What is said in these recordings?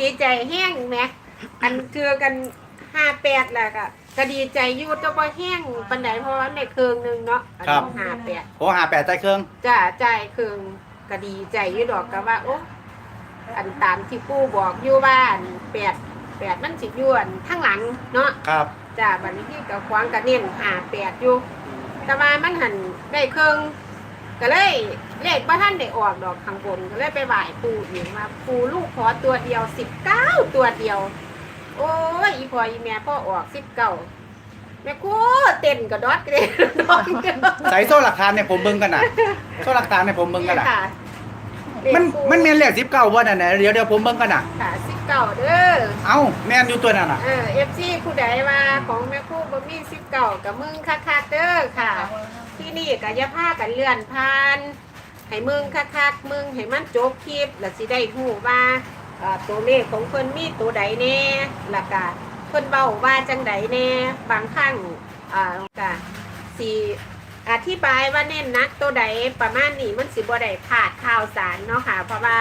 ดีใจแห้งแหมอันคือกันห้าแปดแหละก็ก็ดีใจอยู่แต่ว่าแห้งปันไดเพราะว่าในเครื่องหนึงเนาะอันนี้ห้าแปดโอ้หาแปดใต้เครื่อง จ้าใจายเครื่องก็ดีใจอยู่ดอกก็ว่าโอ้อันตามที่ปู่บอกอยู่ว่าอันแปดแปดมันสิอยวนทั้งหลังเนาะครับจ้าบัดนี้ที่กับควางก็เน้นห้าแปดอยู่ แต่ว่ามันหันได้เครื่อง ก็เลยเลขบ่ท่านได้ออกดอกข้างบนก็เลยไปไหว้ปู่อีกว่าปู่ลูกขอตัวเดียวสิบเก้าตัวเดียว โอ้ยอีพ่ออีแม่พ่อออกสิบเก้าแม่กูเต้นกระดอดกระเด็นดอกใส่โซ่หลักฐานเนี่ยผมเบิ่งกันน่ะโซ่หลักฐานเนี่ยผมเบิ่งกันน่ะค่ะมันมันเมียนเลขสิบเก้าว่าน่ะนะเดี๋ยวเดี๋ยวผมเบิ่งกันน่ะค่ะสิบ เก้าเด้อ เอ้าแม่นอยู่ตัวนั่นน่ะ เออเอฟซีผู้ใดว่าของแม่ครู่บ่มีสิบเก้ากับมึงคักๆเด้อค่ะ ที่นี่ก็อย่าพากันเลื่อนผ่านให้มึงคักๆมึงให้มันจบคลิปแล้วสิได้ฮู้ว่าเอ่อตัวเลขของเพิ่นมีตัวใดแน่แล้วก็เพิ่นเว้าว่าจังใดแน่บางครั้งอ่าก็สิอธิบายว่าเน้นหนักตัวใดประมาณนี้มันสิบ่ได้พลาดข่าวสารเนาะค่ะ เพราะว่า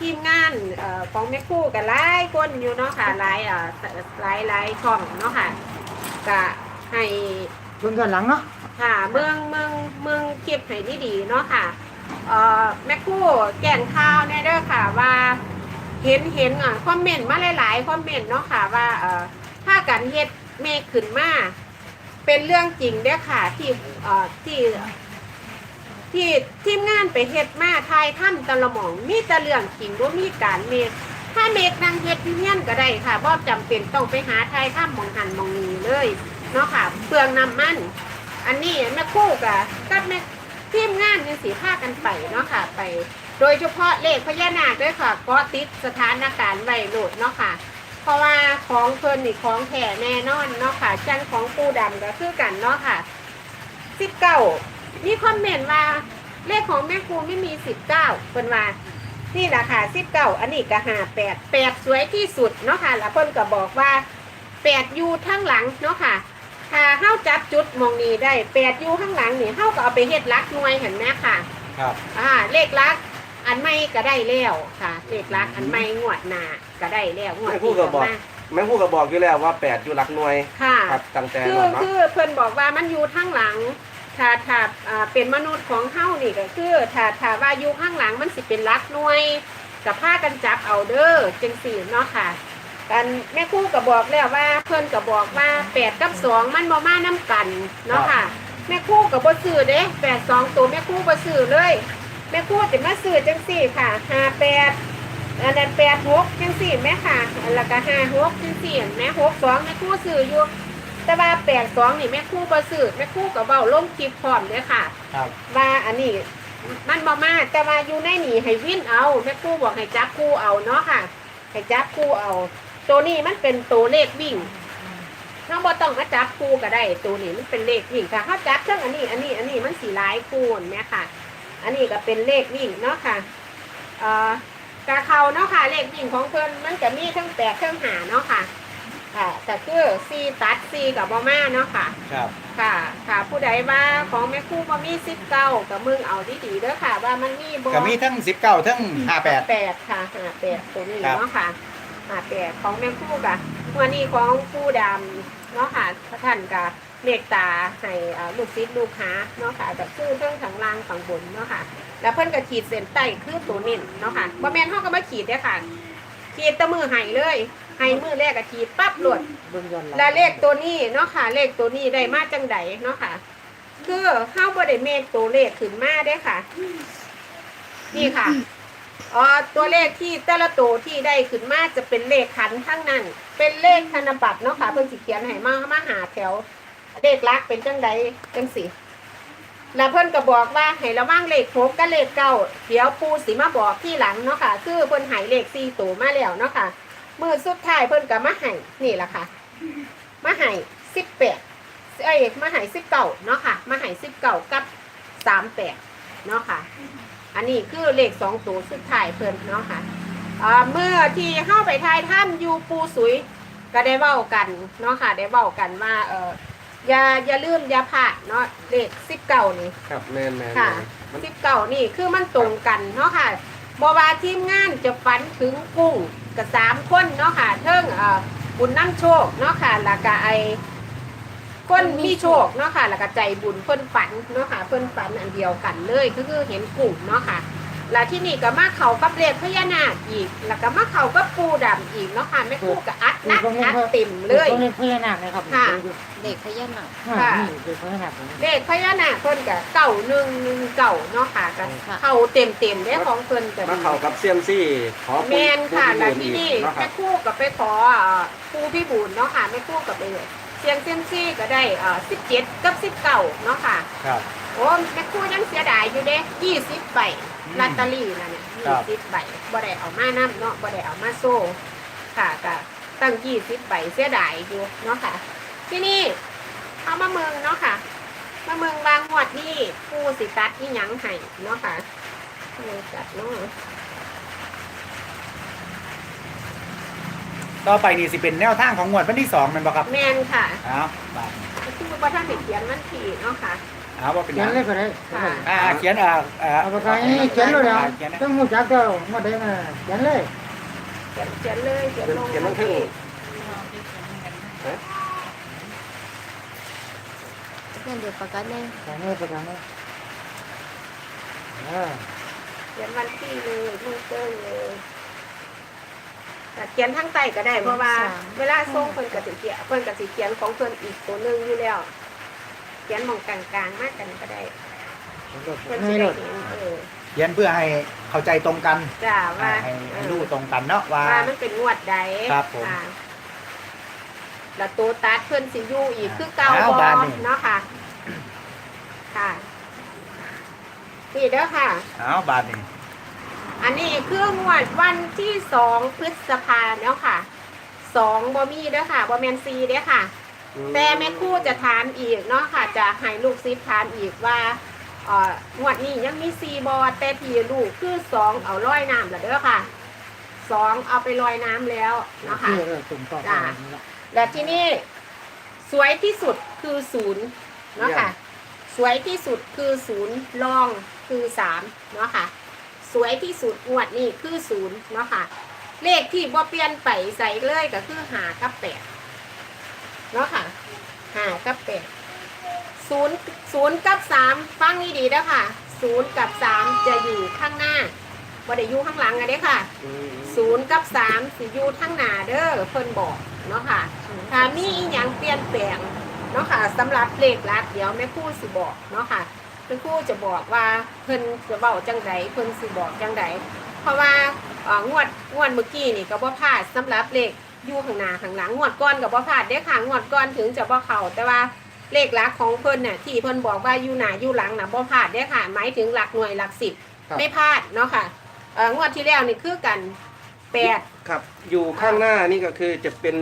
ทีมงานเอ่อของแม่คู่ก็หลายคนอยู่เนาะค่ะหลายเอ่อหลายหลายช่องเนาะค่ะก็ให้เบิ่งกันหลังเนาะค่ะเมืองเมืองเมืองคลิปให้ดีๆเนาะค่ะเอ่อแม่คู่แก่งข่าวแน่เด้อค่ะว่าเห็นเห็นอะคอมเมนต์มาหลายๆคอมเมนต์เนาะค่ะว่าเอ่อถ้ากันเฮ็ดเมฆขึ้นมาเป็นเรื่องจริงเด้อค่ะที่เอ่อที่ ที่ทีมงานไปเฮ็ดมาทายถ้ำตะละหมอง มีแต่เรื่องจริงบ่มีการเมฆถ้าเมฆนางเฮ็ดที่เฮียนก็ได้ค่ะบ่จำเป็นต้องไปหาทายถ้ำหมองหันหมองนี้เลยเนาะค่ะเปลืองน้ำมัน อันนี้แม่คู่กับกับแม่ทีมงานยังสีผ้ากันไปเนาะค่ะไป โดยเฉพาะเลขพญานาคด้วยค่ะก็ติดสถานการณ์ไวโหลดเนาะค่ะ เพราะว่าของเพิ่นนี่ของแท้แน่นอนเนาะค่ะจันของปูดำก็คือกันเนาะค่ะสิบเก้า มีคอมเมนต์ว่าเลขของแม่ครูไม่มีสิบเก้าเป็นว่านี่แหละค่ะสิบเก้าอันนี้ก็หาแปดแปดสวยที่สุดเนาะค่ะแล้วเพิ่นก็บอกว่าแปดอยู่ทั้งหลังเนาะค่ะถ้าเฮาจับจุดมองนี้ได้แปดอยู่ข้างหลังนี่เฮาก็เอาไปเฮ็ดลักหน่วยเห็นไหมค่ะ ครับ อ่าเลขลักอันไม่ก็ได้แล้วค่ะ เลขลักอันไม่งวดหน้าก็ได้แล้วงวดไม่พูดก็บอกมาแม่พูดก็บอกอยู่แล้วว่าแปดอยู่หลักหน่วยค่ะ ครับตั้งแต่คืนออนเนาะ คือเพิ่นบอกว่ามันอยู่ข้างหลัง ถ้าถ้าอ่าเป็นมนุษย์ของเฮานี่ก็คือถ้าถ้าว่าอยู่ข้างหลังมันสิเป็นลักหน่วยกับผ้ากันจับเอาเด้อจังสี่เนาะค่ะกันแม่ครู่ก็บอกแล้วว่าเพิ่นก็บอกว่าแปดกับสองมันบ่มานํกันเนาะค่ะ แม่ครู่ก็บ่ซื้อเด้แปดสองตัวแม่ครู่บ่ซื้อเลย แม่ครู่จะมาซื้อจังสี่ค่ะห้าแปดอันนั้นแปดหกจังสี่แม่ค่ะแล้วก็ห้าหกจังสี่แม่หกสองแม่ครู่ซื้ออยู่ แต่ว่าแปดสองนี่แม่ครู่บ่ซื้อแม่ครู่ก็เว้าลงคลิปพร้อมเด้อค่ะ ครับว่าอันนี้มันบ่มาแต่ว่าอยู่ในนี่ให้วินเอาแม่ครู่บอกให้จับคู่เอาเนาะค่ะ ให้จับคู่เอา ตัวนี้มันเป็นตัวเลขวิ่งเราบ่ต้องมาจับคู่ก็ได้ ตัวนี้มันเป็นเลขวิ่งค่ะเขาจับเครื่องอันนี้อันนี้อันนี้มันสีลายคู่เห็นไหมค่ะ อันนี้ก็เป็นเลขวิ่งเนาะค่ะเอ่อกาเขาเนาะค่ะเลขวิ่งของเพิ่นมันจะมีทั้งแปดทั้งหาเนาะค่ะ ค่ะแต่คือซีตัดซีกับบอมาเนาะค่ะ ครับ ค่ะ ค่ะ ผู้ใดว่าของแม่ครู่บ่มีสิบเก้ากับมึงเอาดีๆเด้อค่ะ ว่ามันมีบ่ก็มีทั้งสิบเก้าทั้งห้าแปดแปดค่ะห้าแปดตัวนี้ครับเนาะค่ะห้าแปดของแม่ครู่กะวันนี้ของผู้ดำเนาะค่ะท่านกะเมตตาให้อ่าลูกศิษย์ลูกหาเนาะค่ะแบบซื้อเรื่องข้างล่างฝั่งบนเนาะค่ะ แล้วเพิ่นก็ขีดเส้นใต้คือตัวนิ่นเนาะค่ะบ่แม่นเฮาก็มาขีดเด้อค่ะ ขีดแตะมือให้เลย ให้มือแรกก็ขีดปั๊บหลดเบิ่งย้อนหลังและเลขตัวนี้เนาะค่ะ เลขตัวนี้ได้มาจังใดเนาะค่ะ คือเฮาบ่ได้เมคตัวเลขขึ้นมาเด้อค่ะ นี่ค่ะอ๋อตัวเลขที่แต่ละตัวที่ได้ขึ้นมาจะเป็นเลขขันทั้งนั้น เป็นเลขธนบัตรเนาะค่ะเพิ่นสิเขียนให้มามาหาแถว เลขลักเป็นจังใดจังสิแล้วเพิ่นก็บอกว่าให้ระวังเลขหกกับเลขเก้าเดี๋ยวปูสิมาบอกที่หลังเนาะค่ะ คือเพิ่นใหายเลขสี่ตัวมาแล้วเนาะค่ะ มือสุดท้ายเพิ่นก็มาให้นี่แหละค่ะ มาให้สิบแปดเอ้ยมาให้สิบเก้าเนาะค่ะ มาให้สิบเก้ากับสามแปดเนาะค่ะ อันนี้คือเลขสองตัวสุดท้ายเพิ่นเนาะค่ะอ่าเมื่อที่เข้าไปทายถ้ำอยูปูสุยก็ได้เว้ากันเนาะค่ะ ได้เว้ากันว่าเอออย่าอย่าลืมอย่าพลาดเนาะเลขสิบเก้านี่ครับแม่นแม่นค่ะมันสิบเก้านี่คือมันตรงกันเนาะค่ะ บว่าทีมงานจะฝันถึงกุ้งกับสามคนเนาะค่ะเทิงเอ่อบุญน้ำโชคเนาะค่ะแล้วก็ไอคนมีโชคเนาะค่ะแล้วก็ใจบุญเพิ่นฝันเนาะค่ะเพิ่นฝันอันเดียวกันเลยก็คือเห็นกุ้งเนาะค่ะ แล้วที่นี่ก็มาเขากับเลขพญานาคอีก แล้วก็มาเขากับปูดำอีกเนาะค่ะแม่ครู่กับอัดนักอัดเต็มเลย ต้องเล่นพญานาคนะครับค่ะ เด็กพญานาคค่ะ นี่เด็กพญานาคเลขพญานาคเพิ่นกับเก่าหนึ่งหนึ่งเก่าเนาะค่ะก็เข้าเต็มเต็มๆได้ของเพิ่นกับมาเข้ากับเซียมซี่ขอแมนค่ะแล้วที่นี่เนาะคแม่รับคู่กับไปขอเอ่อครูพี่บุญเนาะค่ะแม่คู่กับไปเสียงเซียมซี่ก็ได้เอ่อสิบเจ็ดกับสิบเก้าเนาะค่ะ ครับ โอ้แม่ครู่ยังเสียดายอยู่เด้ยี่สิบใบอืมลอตเตอรี่นะเนี่ยครัยี่บ สิบใบบ่ได้เอามานํเนาะบ่ได้เอามาโซ่ค่ะก็ตั้งยี่สิบใบเสียดายอยู่เนาะค่ะ ที่นี่เอามาเมืองเนาะค่ะ มาเมืองบางหวดนี่ผู้สิตัดที่ยังให้เนาะค่ะเลยจัดเนาะต่อไปนี่สิเป็นแนวทางของงวดวันที่สองแมันบ่ครับแมนค่ะอ้าวบาดคือว่าท่านเขียนมันผีเนาะค่ะ อ้าวว่าเป็นหเขียยันงเลยก็ได้ค่ะ อ่าเขียนอ่าอ่าเอาปากกานี่เขียนเลยแล้วเขียนนะต้องหูจักเจ้ามาได้มาเขียนเลยเขียนเขียนเลยเขียนลงเขียนลงทึ่งเพื่อนเด็กประกันเลยเขียนเลยปากกาเนี่ยอ่าเขียนวันที่เลยมือเติ้งเลยแต่เขียนทั้งไตก็ได้เพราะว่า เวลาส่งเพิ่นกสิเขียนเพิ่นกสิเขียนของเพิ่นอีกตัวหนึงอยู่แล้ว เขียนหมองกลางๆมากกันก็ได้เพิ่นสิให้เลได้ยเห็นเออเขียนเพื่อให้เข้าใจตรงกันจ้าว่าให้เอให้อรู้ตรงกันเนาะว่า ว่ามันเป็นงวดใดครับผมะแล้วตัวตัดเพิ่นสิอยู่อีกคือเก่าอ้าวบ่บานนี่ เนาะค่ะ ค่ะนี่เด้อค่ะอ้าวบาดนี่อันนี้คืองวดวันที่สองพฤษภาเนาะค่ะสองบอมีเด้อค่ะบอแมนซีเด้อค่ะ แต่แม่ครู่จะถามอีกเนาะค่ะ จะให้ลูกซิปถามอีกว่าเอ่องวดนี้ยังมีซีบอแต่ทีลูกคือสองเอาร้อยน้ำแล้วเด้อค่ะสองเอาไปลอยน้ำแล้วเนาะค่ะที่เออตุ่มต่อไปนี่ละ และที่นี่สวยที่สุดคือศูนย์เนาะค่ะ สวยที่สุดคือศูนย์รองคือสามเนาะค่ะ สวยที่สุดงวดนี้คือศูนย์เนาะค่ะ เลขที่บ่เปลี่ยนไปใส่เลยก็คือหากับแปด เนาะค่ะหากับแปดศูนย์ศูนย์กับสามฟังนี่ดีๆนะค่ะศูนย์กับสามจะอยู่ข้างหน้าบ่ได้อยู่ข้างหลังอะเด้ค่ะศูนย์กับสามสิอยู่ทั้งหน้าเด้อเพิ่นบอกเนาะค่ะถ้ามีอีหยังเปลี่ยนแปลงเนาะค่ะสำหรับเลขลักเดี๋ยวแม่ครู่สิบอกเนาะค่ะแม่ครู่จะบอกว่าเพิ่นจะเว้าจังใดเพิ่นสิบอกจังใดเพราะว่างวดงวดเมื่อกี้นี่ก็บ่พลาดสำหรับเลข อยู่ข้างหน้าข้างหลังงวดก่อนก็บ่พลาดเด้อค่ะงวดก่อนถึงจะบ่เข้าแต่ว่าเลขลักของเพิ่นน่ะที่เพิ่นบอกว่าอยู่หน้าอยู่หลังน่ะบ่พลาดเด้อค่ะ หมายถึงหลักหน่วยหลักสิบไม่พลาดเนาะค่ะเอ่องวดที่แล้วนี่คือกันแปด ครับ อยู่ข้างหน้านี่ก็คือจะเป็น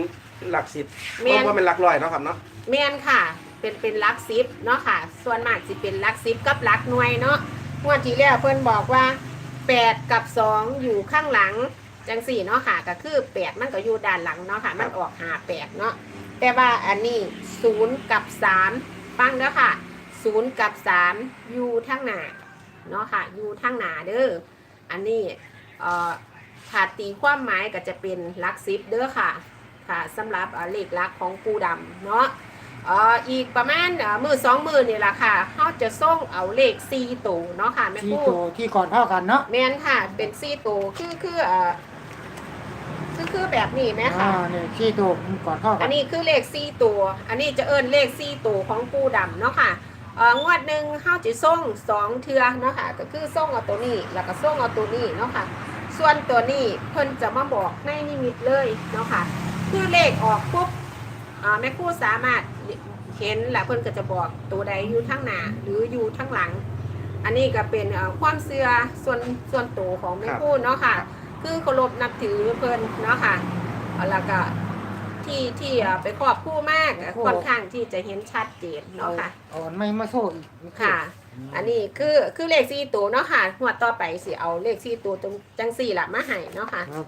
หลักสิบแม่นเพราะว่าเป็นหลักร้อยเนาะครับเนาะ แม่นค่ะ เป็นเป็นลักซิปเนาะค่ะ ส่วนมากสิเป็นลักซิปกับลักหน่วยเนาะงวดที่แล้วเพิ่นบอกว่าแปดกับสองอยู่ข้างหลัง จังสี่เนาะค่ะก็คือแปดมันก็อยู่ด้านหลังเนาะค่ะ มันออกหาแปดเนาะแต่ว่าอันนี้ศูนย์กับสามฟังเด้อค่ะศูนย์กับสามอยู่ทั้งหน้าเนาะค่ะอยู่ทั้งหน้าเด้ออันนี้เอ่อถ้าตีความหมายก็จะเป็นลักซิปเด้อค่ะค่ะสำหรับเอ่อเลขลักของปูดำเนาะเอ่ออีกประมาณเอ่อมือสองมือนี่แหละค่ะเขาจะส่งเอาเลขซีตูเนาะค่ะแม่ที่ครูตัวที่ก่อนเท่ากันเนาะแม่นค่ะเป็นซีตูคือคือเอ่อคือ คือแบบนี้ไหมอ่าค่ะเนี่ยที่ตัวก่อนเท่ากัอันนนี้คือเลขซีตัว อันนี้จะเอิ้นเลขซีตัวของปูดำเนาะค่ะเอ่องวดหนึ่งเขาจะส่งสองเทือเนาะค่ะก็คือส่งเอาตัวนี้แล้วก็ส่งเอาตัวนี้เนาะค่ะ ส่วนตัวนี้เพิ่นจะมาบอกในนิมิตเลยเนาะค่ะ คือเลขออกปุ๊บอ่าแม่ครู่สามารถเห็นและเพิ่นก็จะบอกตัวใดอยู่ทั้งหน้าหรืออยู่ทั้งหลัง อันนี้ก็เป็นเอ่อความเชื่อส่วนส่วนตัวของแม่ครู่เนาะค่ะ คือเคารพนับถือเพิ่นเนาะค่ะเอาแล้วก็ที่ที่เอ่อไปครอบครู่มากอะค่อนข้างที่จะเห็นชัดเจนเนาะค่ะเอาอันไม่มาโซ่อีกค่ะ อันนี้คือคือเลขสี่ตัวเนาะค่ะงวดต่อไปสิเอาเลขสี่ตัวตรงจังสี่ละมาให้เนาะค่ะครับ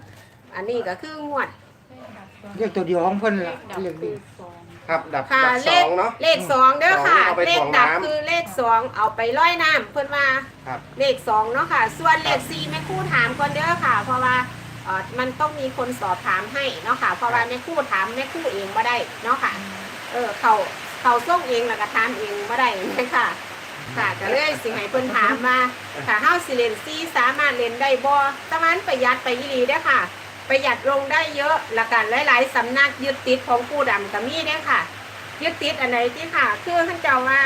อันนี้ก็คืองวดเรียกตัวเดียวของเพิ่นละเรียกดี คครับดับค่ะดับเลสอขงเนาะ เลขสองเด้อค่ะ สองเอาไปเลขถ่วงดับน้ำคือเลขสองเอาไปร้อยน้ำเพื่อนว่าครับเลขสองเนาะค่ะ ส่วนเลขครับสี่แม่ครู่ถามก่อนเด้อค่ะ เพราะว่าเออมันต้องมีคนสอบถามให้เนาะค่ะ เพราะว่าแม่ครู่ถามแม่ครู่เองมาได้เนาะค่ะ เออเขาเขาส่งเองแล้วก็ถามเองมาได้ไหมค่ะค่ะก็เลยสิให้เพิ่นถามมาค่ะเฮาสิเล่นซีสามารถเล่นได้บ่แตะวันประหยัดไปอีหลีเด้อค่ะ ประหยัดลงได้เยอะละกันหลาย ๆสำนักยึดติดของผู้ดำก็มีเด้อค่ะ ยึดติดอันไหนที่ค่ะ คือท่านเจ้าว่า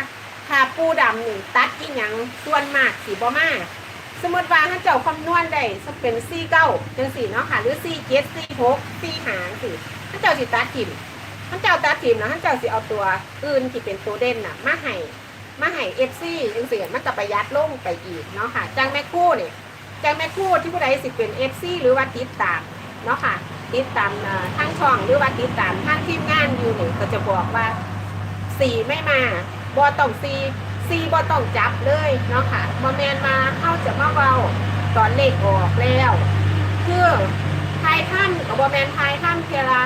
ถ้าปูดำนี่ตัดอีหยังส่วนมากสีบ่มาสมมติว่าท่านเจ้าคำนวณได้สักเป็นสี่เก้าจังสี่เนาะค่ะ หรือสี่เจ็ดสี่หกสี่หางสี่ท่านเจ้าสิตัดถิ่มท่านเจ้าตัดถิ่มแล้วท่านเจ้าสิเอาตัวอื่นที่เป็นตัวเด่นน่ะมาให้มาให้เอฟซีจังสี่มันจะประหยัดลงไปอีกเนาะค่ะจังแม่คู่เนี่ยจังแม่คู่ที่ผู้ใดสิเป็นเอฟซีหรือว่าติดตาม เนาะค่ะ ติดตามเอ่อทางช่องหรือว่าติดตามทางทีมงานอยู่นี่ก็จะบอกว่าสีไม่มาบอต้องซีซีบอต้องจับเลยเนาะค่ะบอแมนมาเข้าจะมาเบาตอนเลขออกแล้วคือทายถ้ำกับบอแมนทายถ้ำเพียละ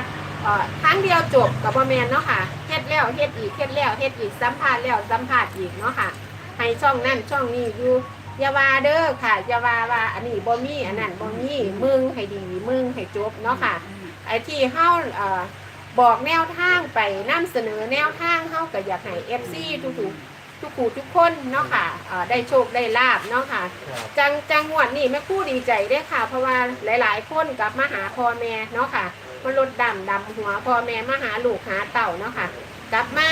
ครั้งเดียวจบกับบอแมนเนาะค่ะเฮ็ดแล้วเฮ็ดอีกเฮ็ดแล้วเฮ็ดอีกสัมภาษณ์แล้วสัมภาษณ์อีกเนาะค่ะให้ช่องนั่นช่องนี้อยู่ อย่าว่าเด้อค่ะ อย่าว่าว่าอันนี้บ่มีอันนั้นบ่มีมึงให้ดีมึงให้จบเนาะค่ะไอ้ที่เฮาเอ่อบอกแนวทางไปนํเสนอแนวทางเฮาก็อยากให้ FC ทุกๆทุกผู้ทุกคนเนาะค่ะเอ่อได้โชคได้ลาบเนาะค่ะ จังจังหวัดนี่แม่ครู่ดีใจเด้อค่ะ เพราะว่าหลายๆคนกลับมาหาพ่อแม่เนาะค่ะมาลดดำดำหัวพ่อแม่มาหาลูกหาเต่าเนาะค่ะ กลับมา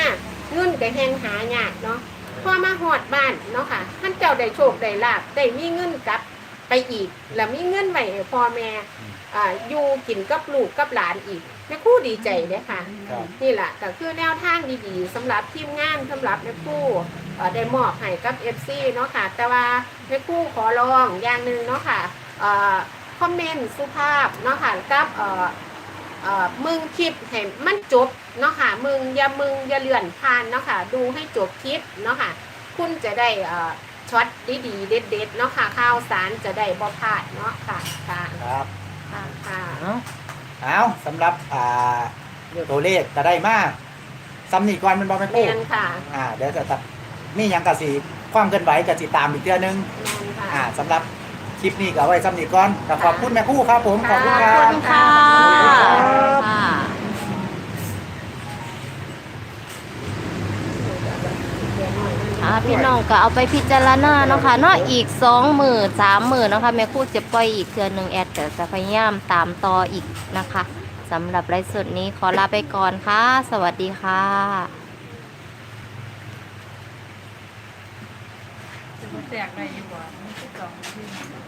เงินก็แหงหายากเนาะ พอมาหอดบ้านเนาะค่ะท่านเจ้าได้โชคได้ลาบได้มีเงินกลับไปอีก แล้วมีเงินไว้ให้พ่อแม่อ่าอยู่กินกับลูกกับหลานอีกแม่ครู่ดีใจเด้อค่ะ ครับ นี่แหละก็คือแนวทางดีๆสำหรับทีมงานสำหรับแม่ครู่เอ่อได้มอบให้กับ FC เนาะค่ะ แต่ว่าแม่ครู่ขอลองอย่างหนึ่งเนาะค่ะเอ่อคอมเมนต์สุภาพเนาะค่ะกับเอ่อ เอ่อมึงคลิปให้มันจบเนาะค่ะมึงอย่ามึงอย่าเลื่อนผ่านเนาะค่ะดูให้จบคลิปเนาะค่ะคุณจะได้เอ่อช็อตดีๆเด็ดๆเนาะค่ะข่าวสารจะได้บ่พลาดเนาะค่ะค่ะครับค่ะค่ะเนาะเอาสำหรับอ่าตัวเลขก็ได้มากซ้ำนี่ก่อนมันบอกไม่แมพูดนค่ะอ่าเดี๋ยวจะตัดนี่ยังกะสีความเคลื่อนไหวกะสีตามอีกเทื่อนึงแมนค่ะ อ่าสำหรับ คลิปนี้ก็เอาไว้ซ้ำนี่ก่อนแต่ขอบคุณแม่ครู่ครับผม ขอบคุณคขรัอบ บคุณค่ะค่ะอ่าพี่น้องก็เอาไปพิจารณาเนาะค่ะเนาะอีกสองหมื่นสามหมื่นเนาะค่ะแม่ครู่จะปล่อยอีกเทือหนึ่งแอดก็จะพยายามตามต่ออีกนะคะสำหรับไลฟ์สดนี้ขอลาไปก่อนค่ะ สวัสดีค่ะแตกได้อยู่บ่มันสิบสอง